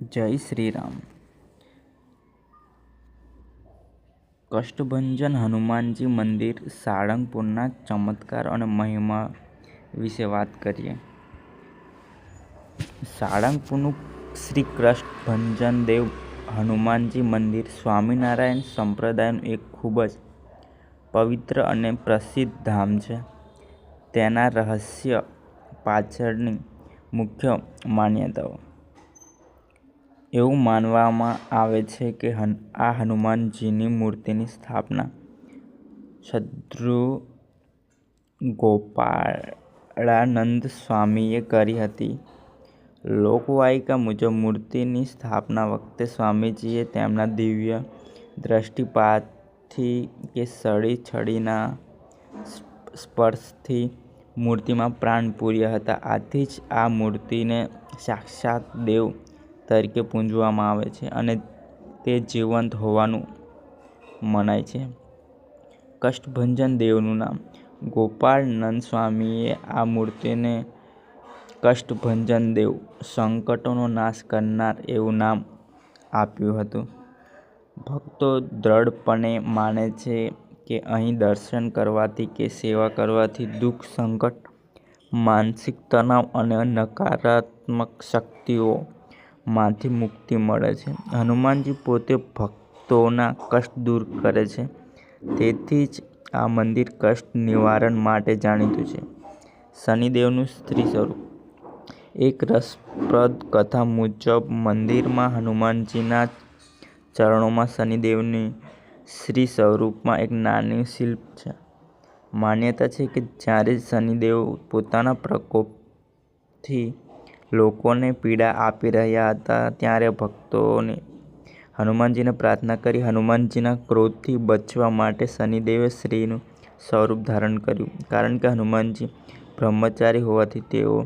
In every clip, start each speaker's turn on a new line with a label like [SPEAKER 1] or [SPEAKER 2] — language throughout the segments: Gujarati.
[SPEAKER 1] જય શ્રી રામ કષ્ટભંજન હનુમાનજી મંદિર સાળંગપુરના ચમત્કાર અને મહિમા વિશે વાત કરીએ. સાળંગપુરનું શ્રી કષ્ટભંજન દેવ હનુમાનજી મંદિર સ્વામિનારાયણ સંપ્રદાયનું એક ખૂબ જ પવિત્ર અને પ્રસિદ્ધ ધામ છે. તેના રહસ્ય પાછળની મુખ્ય માન્યતાઓ. એવું માનવામાં આવે છે કે આ હનુમાનજીની મૂર્તિની સ્થાપના સદ્ગુરુ ગોપાળાનંદ સ્વામીએ કરી હતી. લોકવાયકા મુજબ મૂર્તિની સ્થાપના વખતે સ્વામીજીએ તેમના દિવ્ય દૃષ્ટિપાતથી કે સળી છડીના સ્પર્શથી મૂર્તિમાં પ્રાણ પૂર્યા હતા. આથી જ આ મૂર્તિને સાક્ષાત દેવ તરીકે પૂંજવામાં આવે છે અને તે જીવંત હોવાનું મનાય છે. કષ્ટભંજન દેવનું નામ. ગોપાળનંદ સ્વામીએ આ મૂર્તિને કષ્ટભંજન દેવ સંકટોનો નાશ કરનાર એવું નામ આપ્યું હતું. ભક્તો દ્રઢપણે માને છે કે અહીં દર્શન કરવાથી કે સેવા કરવાથી દુઃખ, સંકટ, માનસિક તણાવ અને નકારાત્મક શક્તિઓ માંથી મુક્તિ મળે છે. હનુમાનજી પોતે ભક્તોના કષ્ટ દૂર કરે છે. તેથી જ આ મંદિર કષ્ટ નિવારણ માટે જાણીતું છે. શનિદેવનું સ્ત્રી સ્વરૂપ. એક રસપ્રદ કથા મુજબ મંદિરમાં હનુમાનજીના ચરણોમાં શનિદેવની સ્ત્રી સ્વરૂપમાં એક નાનું શિલ્પ છે. માન્યતા છે કે જ્યારે શનિદેવ પોતાના પ્રકોપથી લોકોને પીડા આપી રહ્યા હતા ત્યારે ભક્તોએ હનુમાનજીને પ્રાર્થના કરી હનુમાનજીના ક્રોધથી બચવા માટે શનિદેવે શ્રીનું સ્વરૂપ ધારણ કર્યું. કારણ કે હનુમાનજી બ્રહ્મચારી હોવાથી તેઓ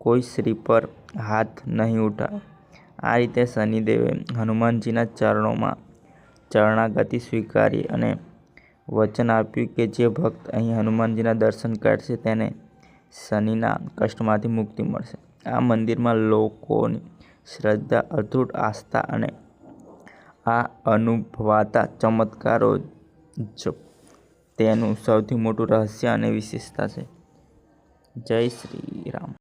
[SPEAKER 1] કોઈ સ્ત્રી પર હાથ નહીં ઉઠાવે. આ રીતે શનિદેવે હનુમાનજીના ચરણોમાં ચરણાગતિ સ્વીકારી અને વચન આપ્યું કે જે ભક્ત અહીં હનુમાનજીના દર્શન કરશે તેને શનિના કષ્ટમાંથી મુક્તિ મળશે. આ મંદિરમાં લોકોની શ્રદ્ધા, અતૂટ આસ્થા અને આ અનુભવાતા ચમત્કારો જ તેનું સૌથી મોટું રહસ્ય અને વિશેષતા છે. જય શ્રી રામ.